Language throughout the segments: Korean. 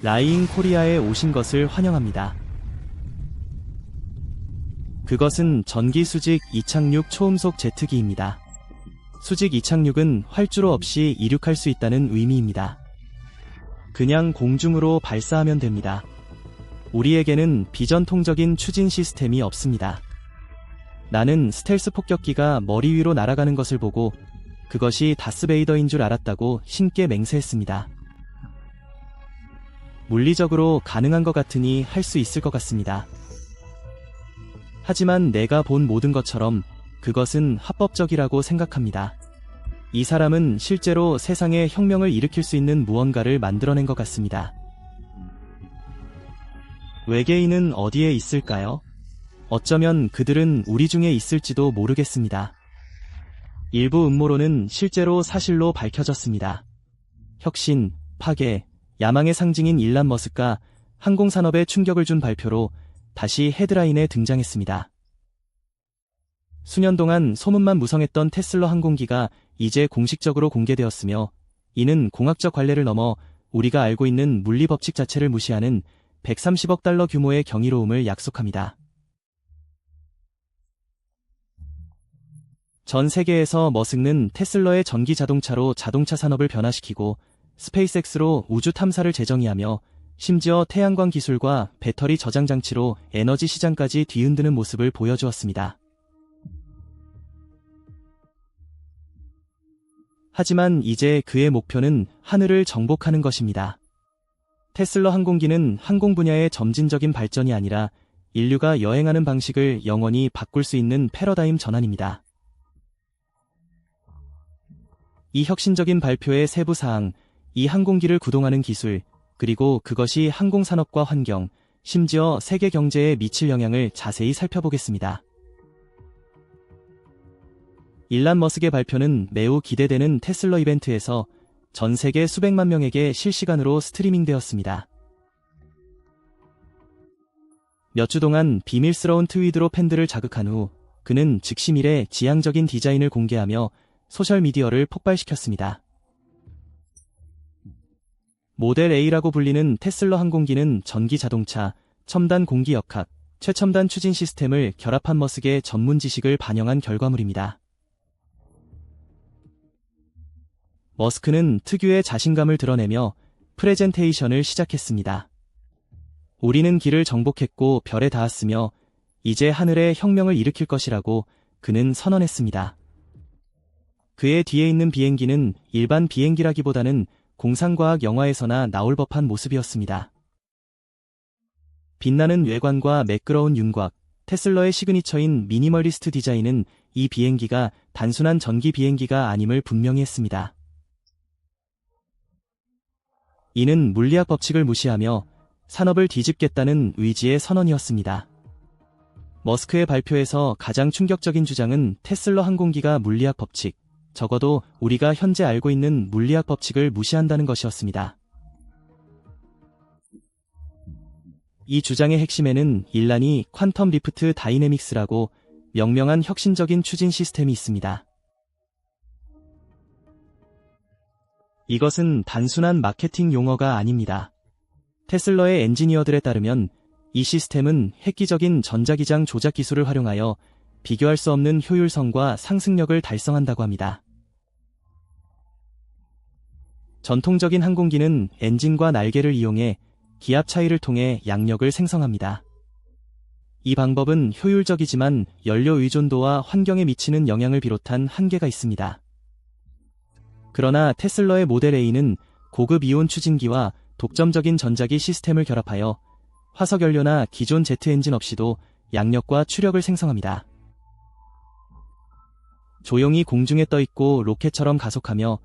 라이잉 코리아에 오신 것을 환영합니다. 그것은 전기 수직 이착륙 초음속 제트기입니다. 수직 이착륙은 활주로 없이 이륙할 수 있다는 의미입니다. 그냥 공중으로 발사하면 됩니다. 우리에게는 비전통적인 추진 시스템이 없습니다. 나는 스텔스 폭격기가 머리 위로 날아가는 것을 보고 그것이 다스베이더인 줄 알았다고 신께 맹세했습니다. 물리적으로 가능한 것 같으니 할 수 있을 것 같습니다. 하지만 내가 본 모든 것처럼 그것은 합법적이라고 생각합니다. 이 사람은 실제로 세상에 혁명을 일으킬 수 있는 무언가를 만들어낸 것 같습니다. 외계인은 어디에 있을까요? 어쩌면 그들은 우리 중에 있을지도 모르겠습니다. 일부 음모론은 실제로 사실로 밝혀졌습니다. 혁신, 파괴, 야망의 상징인 일란 머스크가 항공산업에 충격을 준 발표로 다시 헤드라인에 등장했습니다. 수년 동안 소문만 무성했던 테슬러 항공기가 이제 공식적으로 공개되었으며 이는 공학적 관례를 넘어 우리가 알고 있는 물리 법칙 자체를 무시하는 130억 달러 규모의 경이로움을 약속합니다. 전 세계에서 머스크는 테슬러의 전기 자동차로 자동차 산업을 변화시키고 스페이스X로 우주 탐사를 재정의하며 심지어 태양광 기술과 배터리 저장 장치로 에너지 시장까지 뒤흔드는 모습을 보여주었습니다. 하지만 이제 그의 목표는 하늘을 정복하는 것입니다. 테슬러 항공기는 항공 분야의 점진적인 발전이 아니라 인류가 여행하는 방식을 영원히 바꿀 수 있는 패러다임 전환입니다. 이 혁신적인 발표의 세부 사항, 이 항공기를 구동하는 기술, 그리고 그것이 항공산업과 환경, 심지어 세계 경제에 미칠 영향을 자세히 살펴보겠습니다. 일란 머스크의 발표는 매우 기대되는 테슬러 이벤트에서 전 세계 수백만 명에게 실시간으로 스트리밍되었습니다. 몇 주 동안 비밀스러운 트윗으로 팬들을 자극한 후 그는 즉시밀의 지향적인 디자인을 공개하며 소셜미디어를 폭발시켰습니다. 모델 A라고 불리는 테슬러 항공기는 전기 자동차, 첨단 공기 역학, 최첨단 추진 시스템을 결합한 머스크의 전문 지식을 반영한 결과물입니다. 머스크는 특유의 자신감을 드러내며 프레젠테이션을 시작했습니다. 우리는 길을 정복했고 별에 닿았으며 이제 하늘에 혁명을 일으킬 것이라고 그는 선언했습니다. 그의 뒤에 있는 비행기는 일반 비행기라기보다는 공상과학 영화에서나 나올 법한 모습이었습니다. 빛나는 외관과 매끄러운 윤곽, 테슬러의 시그니처인 미니멀리스트 디자인은 이 비행기가 단순한 전기 비행기가 아님을 분명히 했습니다. 이는 물리학 법칙을 무시하며 산업을 뒤집겠다는 의지의 선언이었습니다. 머스크의 발표에서 가장 충격적인 주장은 테슬러 항공기가 물리학 법칙, 적어도 우리가 현재 알고 있는 물리학 법칙을 무시한다는 것이었습니다. 이 주장의 핵심에는 일란이 퀀텀 리프트 다이내믹스라고 명명한 혁신적인 추진 시스템이 있습니다. 이것은 단순한 마케팅 용어가 아닙니다. 테슬러의 엔지니어들에 따르면 이 시스템은 획기적인 전자기장 조작 기술을 활용하여 비교할 수 없는 효율성과 상승력을 달성한다고 합니다. 전통적인 항공기는 엔진과 날개를 이용해 기압 차이를 통해 양력을 생성합니다. 이 방법은 효율적이지만 연료 의존도와 환경에 미치는 영향을 비롯한 한계가 있습니다. 그러나 테슬러의 모델 A는 고급 이온 추진기와 독점적인 전자기 시스템을 결합하여 화석연료나 기존 제트 엔진 없이도 양력과 추력을 생성합니다. 조용히 공중에 떠 있고 로켓처럼 가속하며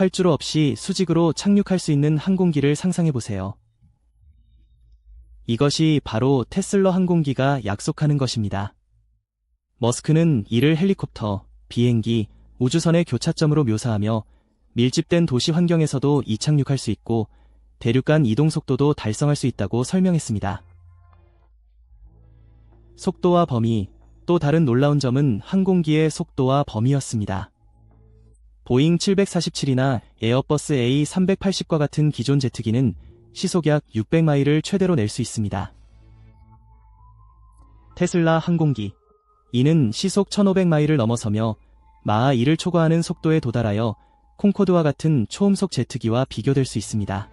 활주로 없이 수직으로 착륙할 수 있는 항공기를 상상해 보세요. 이것이 바로 테슬러 항공기가 약속하는 것입니다. 머스크는 이를 헬리콥터, 비행기, 우주선의 교차점으로 묘사하며 밀집된 도시 환경에서도 이착륙할 수 있고 대륙간 이동 속도도 달성할 수 있다고 설명했습니다. 속도와 범위, 또 다른 놀라운 점은 항공기의 속도와 범위였습니다. 보잉 747이나 에어버스 A380과 같은 기존 제트기는 시속 약 600마일을 최대로 낼 수 있습니다. 테슬라 항공기. 이는 시속 1500마일을 넘어서며 마하 1을 초과하는 속도에 도달하여 콩코드와 같은 초음속 제트기와 비교될 수 있습니다.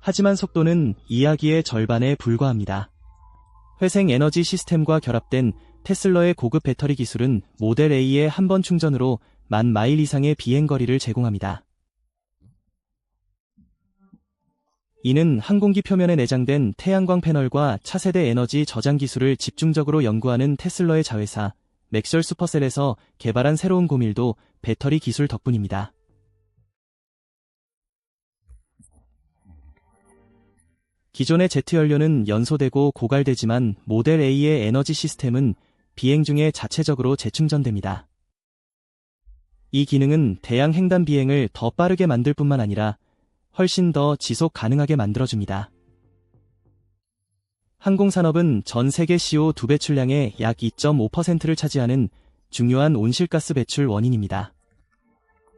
하지만 속도는 이야기의 절반에 불과합니다. 회생 에너지 시스템과 결합된 테슬러의 고급 배터리 기술은 모델 A의 한 번 충전으로 만 마일 이상의 비행거리를 제공합니다. 이는 항공기 표면에 내장된 태양광 패널과 차세대 에너지 저장 기술을 집중적으로 연구하는 테슬러의 자회사 맥셜 슈퍼셀에서 개발한 새로운 고밀도 배터리 기술 덕분입니다. 기존의 제트 연료는 연소되고 고갈되지만 모델 A의 에너지 시스템은 비행 중에 자체적으로 재충전됩니다. 이 기능은 대양 횡단 비행을 더 빠르게 만들 뿐만 아니라 훨씬 더 지속 가능하게 만들어줍니다. 항공산업은 전 세계 CO2 배출량의 약 2.5%를 차지하는 중요한 온실가스 배출 원인입니다.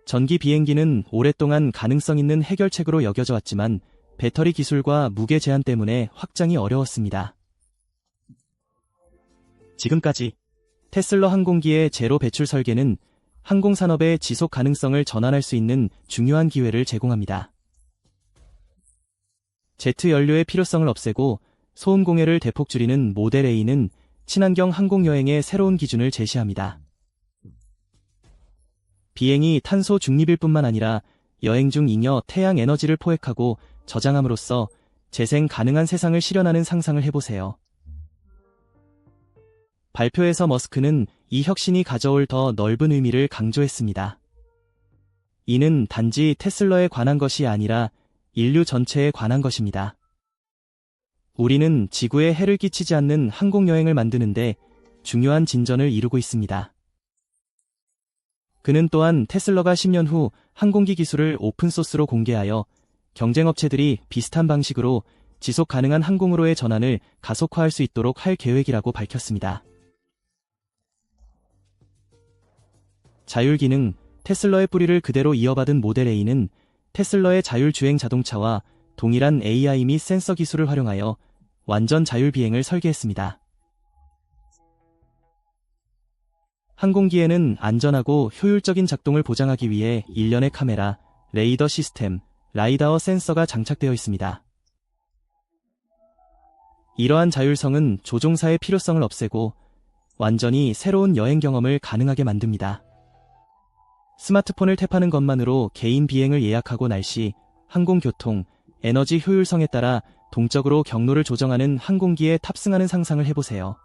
전기 비행기는 오랫동안 가능성 있는 해결책으로 여겨져 왔지만 배터리 기술과 무게 제한 때문에 확장이 어려웠습니다. 지금까지 테슬러 항공기의 제로 배출 설계는 항공산업의 지속 가능성을 전환할 수 있는 중요한 기회를 제공합니다. 제트 연료의 필요성을 없애고 소음 공해를 대폭 줄이는 모델 A는 친환경 항공 여행의 새로운 기준을 제시합니다. 비행이 탄소 중립일 뿐만 아니라 여행 중 잉여 태양 에너지를 포획하고 저장함으로써 재생 가능한 세상을 실현하는 상상을 해보세요. 발표에서 머스크는 이 혁신이 가져올 더 넓은 의미를 강조했습니다. 이는 단지 테슬러에 관한 것이 아니라 인류 전체에 관한 것입니다. 우리는 지구에 해를 끼치지 않는 항공여행을 만드는데 중요한 진전을 이루고 있습니다. 그는 또한 테슬러가 10년 후 항공기 기술을 오픈소스로 공개하여 경쟁업체들이 비슷한 방식으로 지속 가능한 항공으로의 전환을 가속화할 수 있도록 할 계획이라고 밝혔습니다. 자율 기능, 테슬러의 뿌리를 그대로 이어받은 모델 A는 테슬러의 자율주행 자동차와 동일한 AI 및 센서 기술을 활용하여 완전 자율 비행을 설계했습니다. 항공기에는 안전하고 효율적인 작동을 보장하기 위해 일련의 카메라, 레이더 시스템, 라이다어 센서가 장착되어 있습니다. 이러한 자율성은 조종사의 필요성을 없애고 완전히 새로운 여행 경험을 가능하게 만듭니다. 스마트폰을 탭하는 것만으로 개인 비행을 예약하고 날씨, 항공교통, 에너지 효율성에 따라 동적으로 경로를 조정하는 항공기에 탑승하는 상상을 해보세요.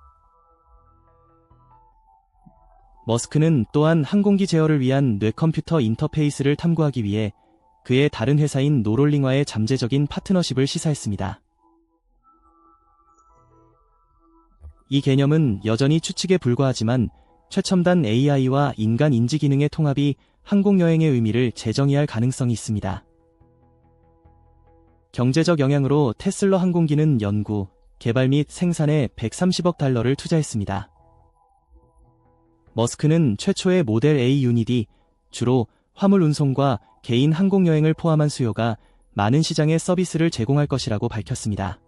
머스크는 또한 항공기 제어를 위한 뇌컴퓨터 인터페이스를 탐구하기 위해 그의 다른 회사인 노롤링와의 잠재적인 파트너십을 시사했습니다. 이 개념은 여전히 추측에 불과하지만 최첨단 AI와 인간 인지 기능의 통합이 항공여행의 의미를 재정의할 가능성이 있습니다. 경제적 영향으로 테슬러 항공기는 연구, 개발 및 생산에 130억 달러를 투자했습니다. 머스크는 최초의 모델 A 유닛이 주로 화물 운송과 개인 항공여행을 포함한 수요가 많은 시장의 서비스를 제공할 것이라고 밝혔습니다.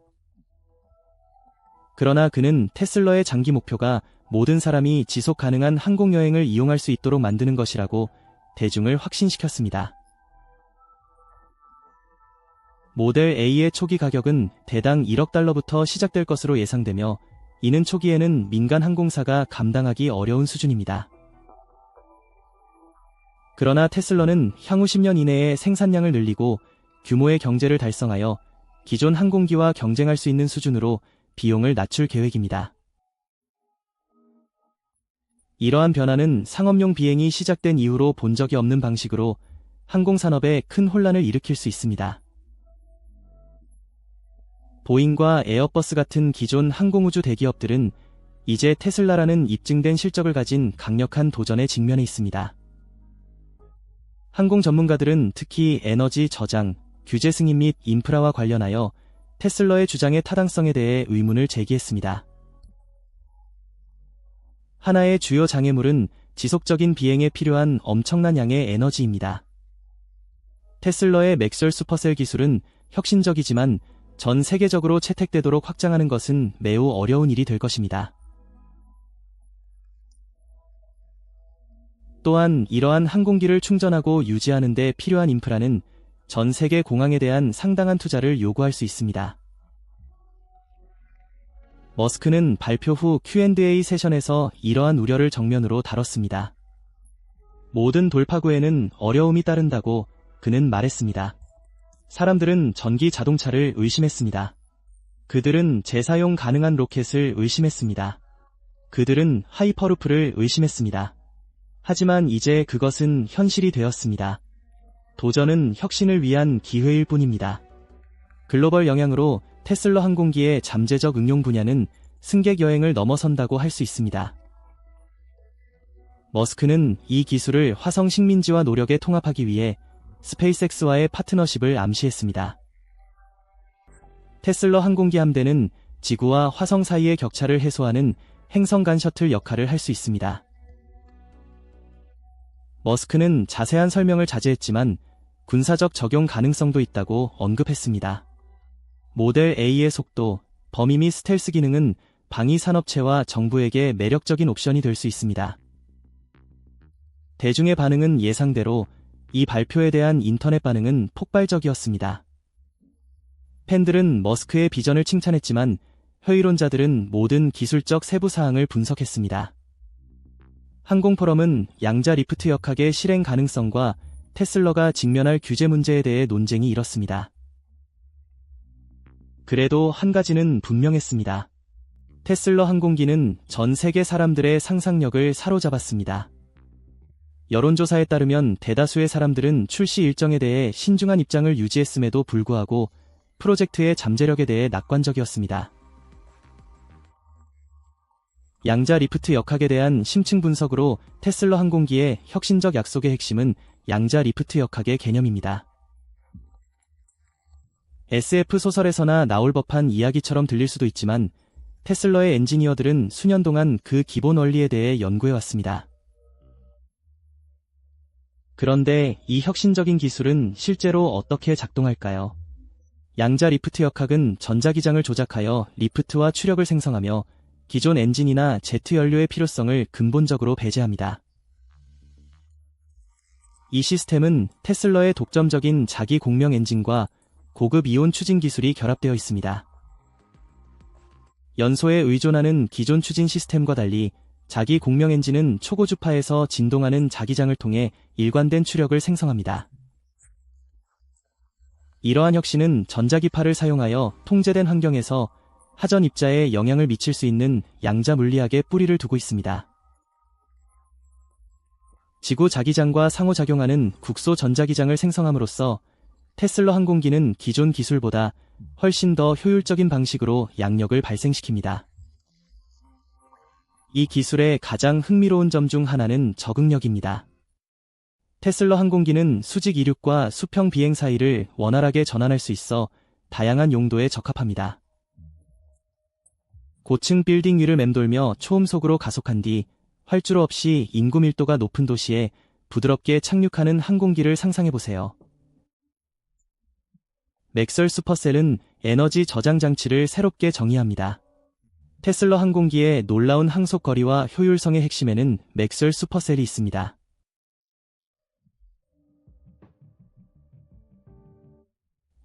그러나 그는 테슬러의 장기 목표가 모든 사람이 지속 가능한 항공여행을 이용할 수 있도록 만드는 것이라고 대중을 확신시켰습니다. 모델 A의 초기 가격은 대당 1억 달러부터 시작될 것으로 예상되며 이는 초기에는 민간 항공사가 감당하기 어려운 수준입니다. 그러나 테슬러는 향후 10년 이내에 생산량을 늘리고 규모의 경제를 달성하여 기존 항공기와 경쟁할 수 있는 수준으로 비용을 낮출 계획입니다. 이러한 변화는 상업용 비행이 시작된 이후로 본 적이 없는 방식으로 항공산업에 큰 혼란을 일으킬 수 있습니다. 보잉과 에어버스 같은 기존 항공우주 대기업들은 이제 테슬라라는 입증된 실적을 가진 강력한 도전에 직면해 있습니다. 항공 전문가들은 특히 에너지 저장, 규제 승인 및 인프라와 관련하여 테슬러의 주장의 타당성에 대해 의문을 제기했습니다. 하나의 주요 장애물은 지속적인 비행에 필요한 엄청난 양의 에너지입니다. 테슬러의 맥스웰 슈퍼셀 기술은 혁신적이지만 전 세계적으로 채택되도록 확장하는 것은 매우 어려운 일이 될 것입니다. 또한 이러한 항공기를 충전하고 유지하는 데 필요한 인프라는 전 세계 공항에 대한 상당한 투자를 요구할 수 있습니다. 머스크는 발표 후 Q&A 세션에서 이러한 우려를 정면으로 다뤘습니다. 모든 돌파구에는 어려움이 따른다고 그는 말했습니다. 사람들은 전기 자동차를 의심했습니다. 그들은 재사용 가능한 로켓을 의심했습니다. 그들은 하이퍼루프를 의심했습니다. 하지만 이제 그것은 현실이 되었습니다. 도전은 혁신을 위한 기회일 뿐입니다. 글로벌 영향으로 테슬러 항공기의 잠재적 응용 분야는 승객 여행을 넘어선다고 할 수 있습니다. 머스크는 이 기술을 화성 식민지와 노력에 통합하기 위해 스페이스X와의 파트너십을 암시했습니다. 테슬러 항공기 함대는 지구와 화성 사이의 격차를 해소하는 행성 간 셔틀 역할을 할 수 있습니다. 머스크는 자세한 설명을 자제했지만 군사적 적용 가능성도 있다고 언급했습니다. 모델 A의 속도, 범위 및 스텔스 기능은 방위 산업체와 정부에게 매력적인 옵션이 될 수 있습니다. 대중의 반응은 예상대로 이 발표에 대한 인터넷 반응은 폭발적이었습니다. 팬들은 머스크의 비전을 칭찬했지만 회의론자들은 모든 기술적 세부 사항을 분석했습니다. 항공포럼은 양자 리프트 역학의 실행 가능성과 테슬러가 직면할 규제 문제에 대해 논쟁이 일었습니다. 그래도 한 가지는 분명했습니다. 테슬러 항공기는 전 세계 사람들의 상상력을 사로잡았습니다. 여론조사에 따르면 대다수의 사람들은 출시 일정에 대해 신중한 입장을 유지했음에도 불구하고 프로젝트의 잠재력에 대해 낙관적이었습니다. 양자 리프트 역학에 대한 심층 분석으로 테슬러 항공기의 혁신적 약속의 핵심은 양자 리프트 역학의 개념입니다. SF 소설에서나 나올 법한 이야기처럼 들릴 수도 있지만 테슬러의 엔지니어들은 수년 동안 그 기본 원리에 대해 연구해왔습니다. 그런데 이 혁신적인 기술은 실제로 어떻게 작동할까요? 양자 리프트 역학은 전자기장을 조작하여 리프트와 추력을 생성하며 기존 엔진이나 제트 연료의 필요성을 근본적으로 배제합니다. 이 시스템은 테슬러의 독점적인 자기 공명 엔진과 고급 이온 추진 기술이 결합되어 있습니다. 연소에 의존하는 기존 추진 시스템과 달리 자기 공명 엔진은 초고주파에서 진동하는 자기장을 통해 일관된 추력을 생성합니다. 이러한 혁신은 전자기파를 사용하여 통제된 환경에서 하전 입자에 영향을 미칠 수 있는 양자 물리학에 뿌리를 두고 있습니다. 지구 자기장과 상호작용하는 국소 전자기장을 생성함으로써 테슬러 항공기는 기존 기술보다 훨씬 더 효율적인 방식으로 양력을 발생시킵니다. 이 기술의 가장 흥미로운 점 중 하나는 적응력입니다. 테슬러 항공기는 수직 이륙과 수평 비행 사이를 원활하게 전환할 수 있어 다양한 용도에 적합합니다. 고층 빌딩 위를 맴돌며 초음속으로 가속한 뒤 활주로 없이 인구 밀도가 높은 도시에 부드럽게 착륙하는 항공기를 상상해보세요. 맥설 슈퍼셀은 에너지 저장 장치를 새롭게 정의합니다. 테슬러 항공기의 놀라운 항속 거리와 효율성의 핵심에는 맥설 슈퍼셀이 있습니다.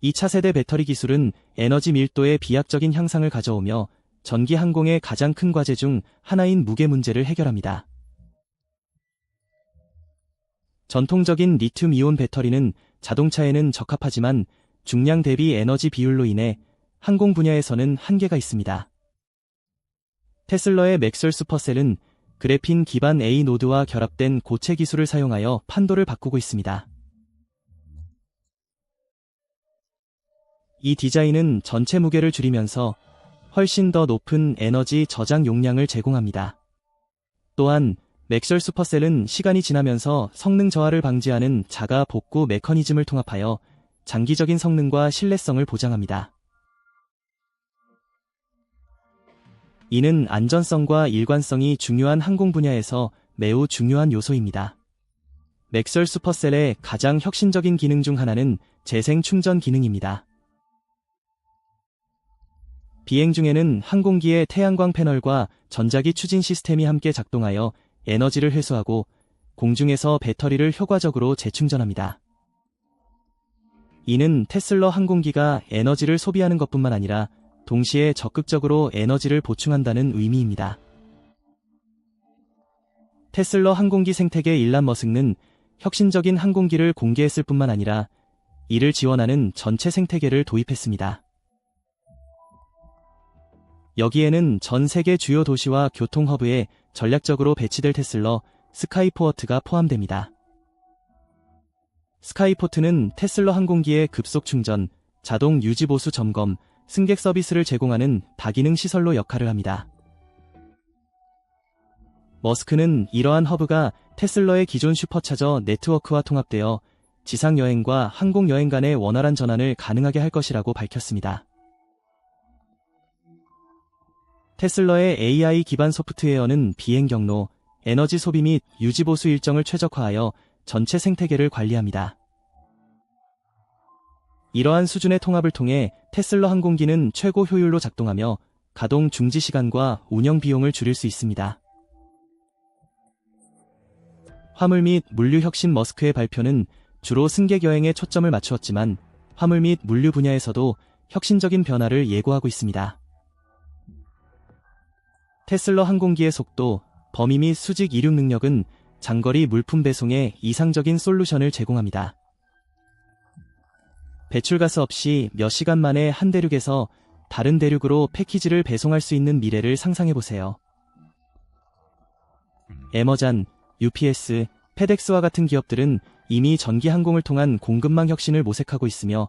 이 차 세대 배터리 기술은 에너지 밀도의 비약적인 향상을 가져오며 전기 항공의 가장 큰 과제 중 하나인 무게 문제를 해결합니다. 전통적인 리튬 이온 배터리는 자동차에는 적합하지만 중량 대비 에너지 비율로 인해 항공 분야에서는 한계가 있습니다. 테슬러의 맥설 슈퍼셀은 그래핀 기반 A 노드와 결합된 고체 기술을 사용하여 판도를 바꾸고 있습니다. 이 디자인은 전체 무게를 줄이면서 훨씬 더 높은 에너지 저장 용량을 제공합니다. 또한 맥셜 슈퍼셀은 시간이 지나면서 성능 저하를 방지하는 자가 복구 메커니즘을 통합하여 장기적인 성능과 신뢰성을 보장합니다. 이는 안전성과 일관성이 중요한 항공 분야에서 매우 중요한 요소입니다. 맥설 슈퍼셀의 가장 혁신적인 기능 중 하나는 재생 충전 기능입니다. 비행 중에는 항공기의 태양광 패널과 전자기 추진 시스템이 함께 작동하여 에너지를 회수하고 공중에서 배터리를 효과적으로 재충전합니다. 이는 테슬러 항공기가 에너지를 소비하는 것뿐만 아니라 동시에 적극적으로 에너지를 보충한다는 의미입니다. 테슬러 항공기 생태계 일란 머스크는 혁신적인 항공기를 공개했을 뿐만 아니라 이를 지원하는 전체 생태계를 도입했습니다. 여기에는 전 세계 주요 도시와 교통 허브에 전략적으로 배치될 테슬러 스카이포어트가 포함됩니다. 스카이포트는 테슬러 항공기의 급속 충전, 자동 유지 보수 점검, 승객 서비스를 제공하는 다기능 시설로 역할을 합니다. 머스크는 이러한 허브가 테슬러의 기존 슈퍼차저 네트워크와 통합되어 지상 여행과 항공 여행 간의 원활한 전환을 가능하게 할 것이라고 밝혔습니다. 테슬러의 AI 기반 소프트웨어는 비행 경로, 에너지 소비 및 유지 보수 일정을 최적화하여 전체 생태계를 관리합니다. 이러한 수준의 통합을 통해 테슬러 항공기는 최고 효율로 작동하며 가동 중지 시간과 운영 비용을 줄일 수 있습니다. 화물 및 물류 혁신 머스크의 발표는 주로 승객 여행에 초점을 맞추었지만 화물 및 물류 분야에서도 혁신적인 변화를 예고하고 있습니다. 테슬러 항공기의 속도, 범위 및 수직 이륙 능력은 장거리 물품 배송에 이상적인 솔루션을 제공합니다. 배출가스 없이 몇 시간 만에 한 대륙에서 다른 대륙으로 패키지를 배송할 수 있는 미래를 상상해보세요. 에머잔, UPS, 페덱스와 같은 기업들은 이미 전기 항공을 통한 공급망 혁신을 모색하고 있으며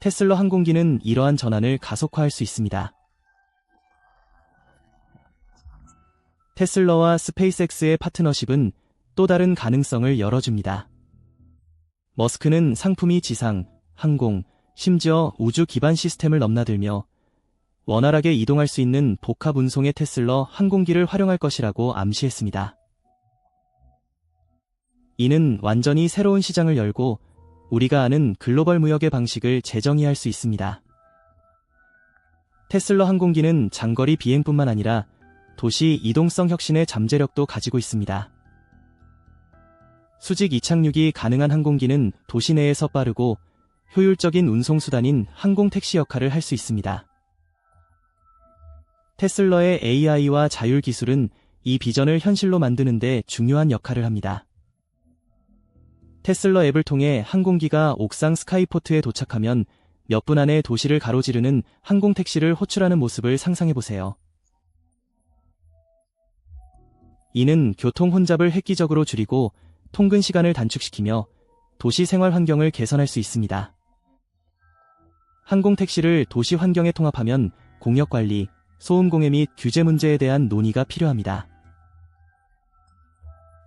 테슬러 항공기는 이러한 전환을 가속화할 수 있습니다. 테슬러와 스페이스X의 파트너십은 또 다른 가능성을 열어줍니다. 머스크는 상품이 지상, 항공, 심지어 우주 기반 시스템을 넘나들며 원활하게 이동할 수 있는 복합 운송의 테슬러 항공기를 활용할 것이라고 암시했습니다. 이는 완전히 새로운 시장을 열고 우리가 아는 글로벌 무역의 방식을 재정의할 수 있습니다. 테슬러 항공기는 장거리 비행뿐만 아니라 도시 이동성 혁신의 잠재력도 가지고 있습니다. 수직 이착륙이 가능한 항공기는 도시 내에서 빠르고 효율적인 운송수단인 항공택시 역할을 할 수 있습니다. 테슬러의 AI와 자율 기술은 이 비전을 현실로 만드는데 중요한 역할을 합니다. 테슬러 앱을 통해 항공기가 옥상 스카이포트에 도착하면 몇 분 안에 도시를 가로지르는 항공택시를 호출하는 모습을 상상해보세요. 이는 교통 혼잡을 획기적으로 줄이고 통근 시간을 단축시키며 도시 생활 환경을 개선할 수 있습니다. 항공 택시를 도시 환경에 통합하면 공역 관리, 소음 공해 및 규제 문제에 대한 논의가 필요합니다.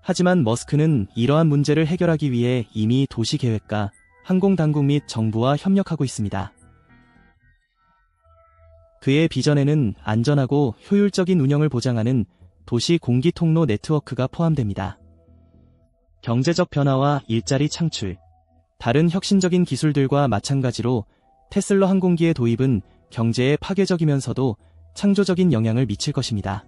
하지만 머스크는 이러한 문제를 해결하기 위해 이미 도시 계획과 항공 당국 및 정부와 협력하고 있습니다. 그의 비전에는 안전하고 효율적인 운영을 보장하는 도시 공기 통로 네트워크가 포함됩니다. 경제적 변화와 일자리 창출, 다른 혁신적인 기술들과 마찬가지로 테슬러 항공기의 도입은 경제에 파괴적이면서도 창조적인 영향을 미칠 것입니다.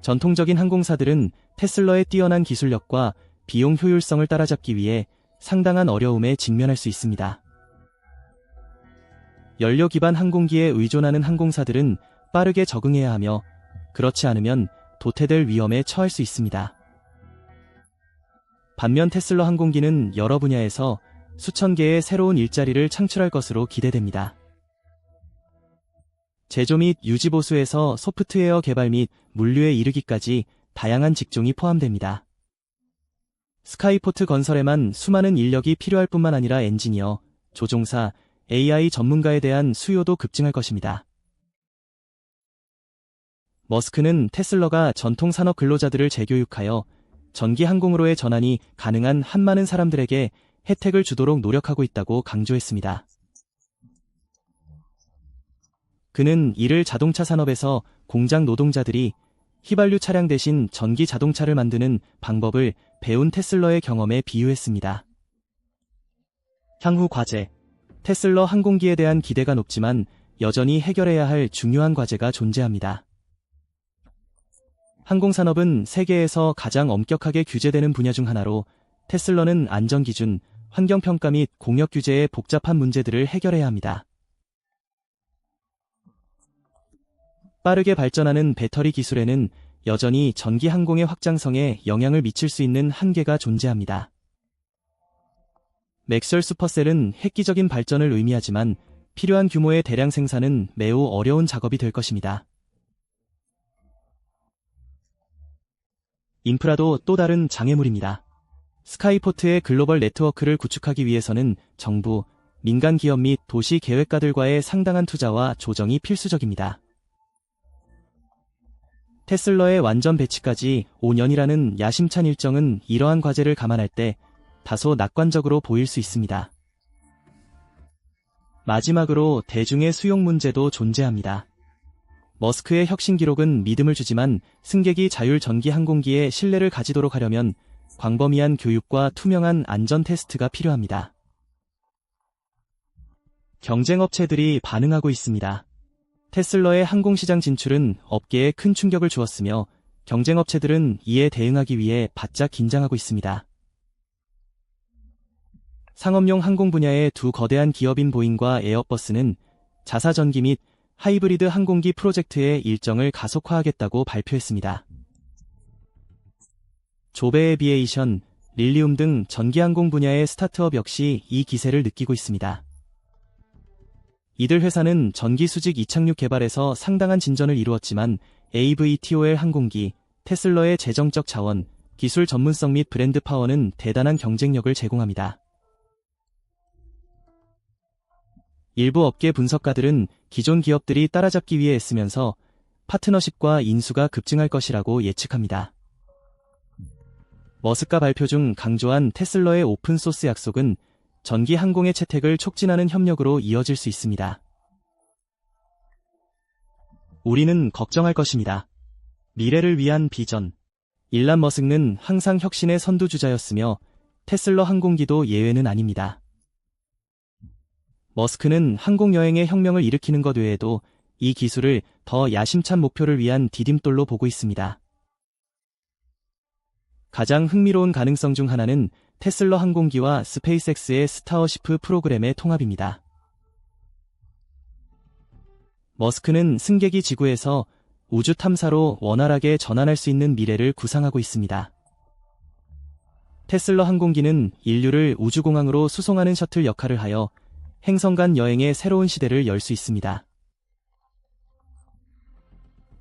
전통적인 항공사들은 테슬러의 뛰어난 기술력과 비용 효율성을 따라잡기 위해 상당한 어려움에 직면할 수 있습니다. 연료 기반 항공기에 의존하는 항공사들은 빠르게 적응해야 하며 그렇지 않으면 도태될 위험에 처할 수 있습니다. 반면 테슬러 항공기는 여러 분야에서 수천 개의 새로운 일자리를 창출할 것으로 기대됩니다. 제조 및 유지 보수에서 소프트웨어 개발 및 물류에 이르기까지 다양한 직종이 포함됩니다. 스카이포트 건설에만 수많은 인력이 필요할 뿐만 아니라 엔지니어, 조종사, AI 전문가에 대한 수요도 급증할 것입니다. 머스크는 테슬러가 전통 산업 근로자들을 재교육하여 전기 항공으로의 전환이 가능한 한 많은 사람들에게 혜택을 주도록 노력하고 있다고 강조했습니다. 그는 이를 자동차 산업에서 공장 노동자들이 휘발유 차량 대신 전기 자동차를 만드는 방법을 배운 테슬러의 경험에 비유했습니다. 향후 과제. 테슬러 항공기에 대한 기대가 높지만 여전히 해결해야 할 중요한 과제가 존재합니다. 항공산업은 세계에서 가장 엄격하게 규제되는 분야 중 하나로 테슬러는 안전기준, 환경평가 및 공역 규제의 복잡한 문제들을 해결해야 합니다. 빠르게 발전하는 배터리 기술에는 여전히 전기 항공의 확장성에 영향을 미칠 수 있는 한계가 존재합니다. 맥셀 슈퍼셀은 획기적인 발전을 의미하지만 필요한 규모의 대량 생산은 매우 어려운 작업이 될 것입니다. 인프라도 또 다른 장애물입니다. 스카이포트의 글로벌 네트워크를 구축하기 위해서는 정부, 민간 기업 및 도시 계획가들과의 상당한 투자와 조정이 필수적입니다. 테슬러의 완전 배치까지 5년이라는 야심찬 일정은 이러한 과제를 감안할 때 다소 낙관적으로 보일 수 있습니다. 마지막으로 대중의 수용 문제도 존재합니다. 머스크의 혁신 기록은 믿음을 주지만 승객이 자율 전기 항공기에 신뢰를 가지도록 하려면 광범위한 교육과 투명한 안전 테스트가 필요합니다. 경쟁업체들이 반응하고 있습니다. 테슬러의 항공시장 진출은 업계에 큰 충격을 주었으며 경쟁업체들은 이에 대응하기 위해 바짝 긴장하고 있습니다. 상업용 항공 분야의 두 거대한 기업인 보잉과 에어버스는 자사전기 및 하이브리드 항공기 프로젝트의 일정을 가속화하겠다고 발표했습니다. 조베 에비에이션, 릴리움 등 전기항공 분야의 스타트업 역시 이 기세를 느끼고 있습니다. 이들 회사는 전기 수직 이착륙 개발에서 상당한 진전을 이루었지만 AVTOL 항공기, 테슬러의 재정적 자원, 기술 전문성 및 브랜드 파워는 대단한 경쟁력을 제공합니다. 일부 업계 분석가들은 기존 기업들이 따라잡기 위해 애쓰면서 파트너십과 인수가 급증할 것이라고 예측합니다. 머스카 발표 중 강조한 테슬러의 오픈소스 약속은 전기 항공의 채택을 촉진하는 협력으로 이어질 수 있습니다. 우리는 걱정할 것입니다. 미래를 위한 비전. 일란 머스크는 항상 혁신의 선두주자였으며 테슬러 항공기도 예외는 아닙니다. 머스크는 항공 여행의 혁명을 일으키는 것 외에도 이 기술을 더 야심찬 목표를 위한 디딤돌로 보고 있습니다. 가장 흥미로운 가능성 중 하나는 테슬러 항공기와 스페이스X의 스타워시프 프로그램의 통합입니다. 머스크는 승객이 지구에서 우주 탐사로 원활하게 전환할 수 있는 미래를 구상하고 있습니다. 테슬러 항공기는 인류를 우주공항으로 수송하는 셔틀 역할을 하여 행성 간 여행의 새로운 시대를 열 수 있습니다.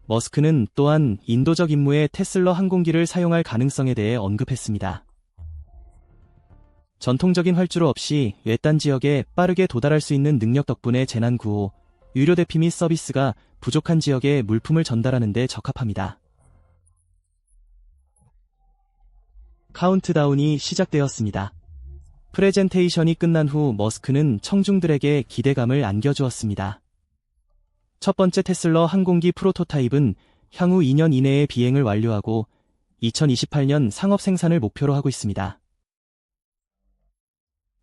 머스크는 또한 인도적 임무에 테슬러 항공기를 사용할 가능성에 대해 언급했습니다. 전통적인 활주로 없이 외딴 지역에 빠르게 도달할 수 있는 능력 덕분에 재난 구호, 유료 대피 및 서비스가 부족한 지역에 물품을 전달하는 데 적합합니다. 카운트다운이 시작되었습니다. 프레젠테이션이 끝난 후 머스크는 청중들에게 기대감을 안겨주었습니다. 첫 번째 테슬러 항공기 프로토타입은 향후 2년 이내에 비행을 완료하고 2028년 상업 생산을 목표로 하고 있습니다.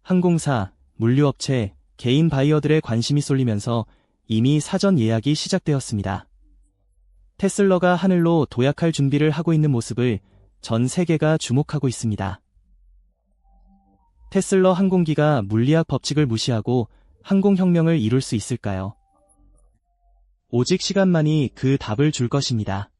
항공사, 물류업체, 개인 바이어들의 관심이 쏠리면서 이미 사전 예약이 시작되었습니다. 테슬러가 하늘로 도약할 준비를 하고 있는 모습을 전 세계가 주목하고 있습니다. 테슬러 항공기가 물리학 법칙을 무시하고 항공혁명을 이룰 수 있을까요? 오직 시간만이 그 답을 줄 것입니다.